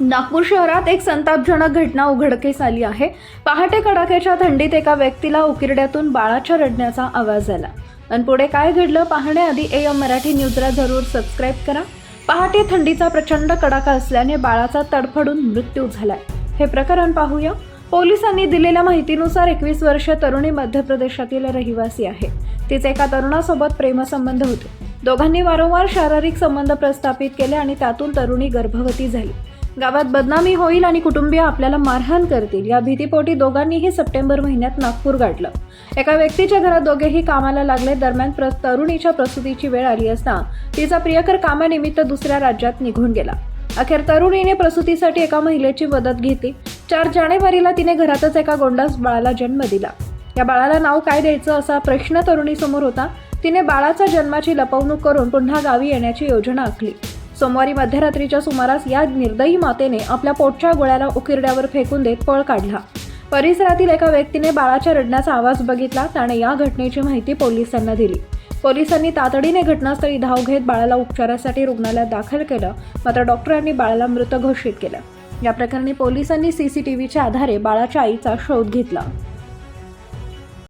नागपूर शहरात एक संतापजनक घटना उघडकीस आली आहे. पहाटे कडाक्याच्या थंडीत एका व्यक्तीला उकिरड्यातून बाळाच्या रडण्याचा आवाज आला. आणि पुढे काय घडलं पाहण्याआधी ए एम मराठी न्यूजला जरूर सबस्क्राईब करा. पहाटे थंडीचा प्रचंड कडाका असल्याने बाळाचा तडफडून मृत्यू झालाय. हे प्रकरण पाहूया. पोलिसांनी दिलेल्या माहितीनुसार एकवीस वर्षीय तरुणी मध्य प्रदेशातील रहिवासी आहे. तिचे एका तरुणासोबत प्रेमसंबंध होते. दोघांनी वारंवार शारीरिक संबंध प्रस्थापित केले आणि त्यातून तरुणी गर्भवती झाली. गावात बदनामी होईल आणि कुटुंबीय आपल्याला मारहाण करतील. या भीतीपोटी दोघांनीही सप्टेंबर महिन्यात नागपूर गाठलं. एका व्यक्तीच्या घरात दोघेही कामाला लागले. दरम्यान प्र तरुणीच्या प्रसूतीची वेळ आली असता तिचा प्रियकर कामानिमित्त दुसऱ्या राज्यात निघून गेला. अखेर तरुणीने प्रसूतीसाठी एका महिलेची मदत घेतली. चार जानेवारीला तिने घरातच एका गोंडास बाळाला जन्म दिला. या बाळाला नाव काय द्यायचं असा प्रश्न तरुणीसमोर होता. तिने बाळाच्या जन्माची लपवणूक करून पुन्हा गावी येण्याची योजना आखली. सोमवारी मध्यरात्रीच्या सुमारास या निर्दयी मातेने आपल्या पोटच्या गोळ्याला उकिरड्यावर फेकून देत पळ काढला. परिसरातील एका व्यक्तीने बाळाच्या रडण्याचा आवाज बघितला त्याने या घटनेची माहिती पोलिसांना दिली. पोलिसांनी तातडीने घटनास्थळी धाव घेत बाळाला उपचारासाठी रुग्णालयात दाखल केलं मात्र डॉक्टरांनी बाळाला मृत घोषित केलं. या प्रकरणी पोलिसांनी सीसीटीव्हीच्या आधारे बाळाच्या आईचा शोध घेतला.